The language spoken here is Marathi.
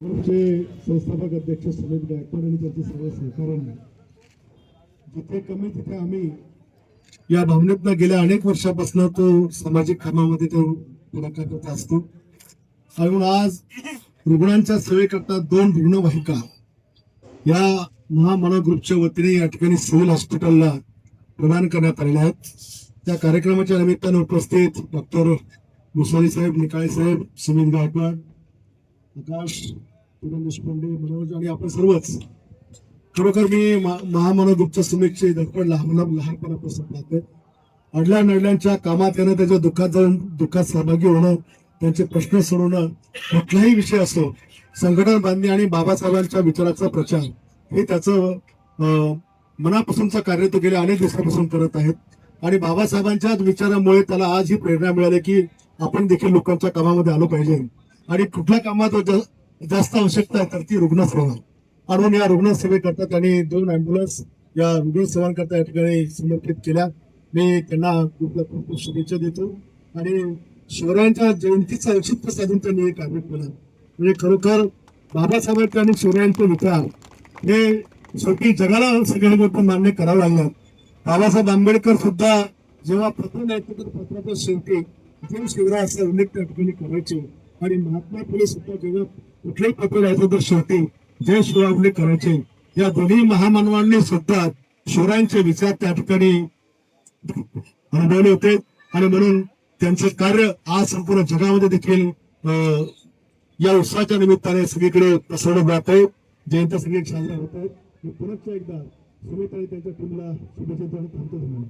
ग्रुपचे संस्थापक अध्यक्ष सुनील गायकवाड आणि त्यांच्या सर्व सहकाऱ्यांना जिथे कमी तिथे आम्ही या भावनेतनं गेल्या अनेक वर्षापासून तो सामाजिक कामामध्ये तो पुढाकार करत असतो. म्हणून आज रुग्णांच्या सेवेकरता दोन रुग्णवाहिका या महामना ग्रुपच्या वतीने या ठिकाणी सिव्हिल हॉस्पिटलला प्रदान करण्यात आलेल्या आहेत. त्या कार्यक्रमाच्या निमित्तानं उपस्थित डॉक्टर मुसारी साहेब निकाळे साहेब सुनील गायकवाड आकाश किरण देशपांडे मनोज आणि आपण सर्वच. खरोखर मी मा- महामनोगुप्त सुमितची दडपण लहान लहानपणापासून पाहतोय. अडल्या नडल्यांच्या कामात येणं त्याच्या दुःखात जाऊन दुःखात सहभागी होणं त्यांचे प्रश्न सोडवणं कुठलाही विषय असो संघटन बांधणी आणि बाबासाहेबांच्या विचाराचा प्रचार हे त्याचं मनापासूनचं कार्य तो गेल्या अनेक दिवसापासून करत आहेत. आणि बाबासाहेबांच्याच विचारामुळे त्याला आज ही प्रेरणा मिळाली की आपण देखील लोकांच्या कामामध्ये आलो पाहिजे. आणि कुठल्या कामात जास्त आवश्यकता आहे तर ती रुग्णसेवा म्हणून या रुग्णसेवेकरता त्यांनी दोन अँब्युलन्स या रुग्णसेवांकरता या ठिकाणी समर्पित केल्या. मी त्यांना खूप खूप शुभेच्छा देतो. आणि शिवरायांच्या जयंतीचं औचित्य साधून त्यांनी हे कार्य केलं. म्हणजे खरोखर बाबासाहेबांचे आणि शिवरायांचे विचार हे शेवटी जगाला सगळ्या गोष्टी मान्य करावं लागलं. बाबासाहेब आंबेडकर सुद्धा जेव्हा पत्र लिहायचं तर पत्राच्या शेवटी भीम शिवराय असा उल्लेख त्या ठिकाणी करायचे. आणि महात्मा फुले सुद्धा जेव्हा कुठल्याही पत्र लिहायचं तर शेवटी जय शिवराय करायचे या दोन्ही महामानवांनी सुद्धा शिवरायांचे विचार त्या ठिकाणी अनुभवले होते. आणि म्हणून त्यांचं कार्य आज संपूर्ण जगामध्ये देखील अं, या उत्सवाच्या निमित्ताने सगळीकडे पसरवलं जात आहे. जयंती सगळी साजरा होत आहे पुन्हा एकदा सुमित आणि त्यांच्या टीमला शुभेच्छा देऊन थांबतो. धन्यवाद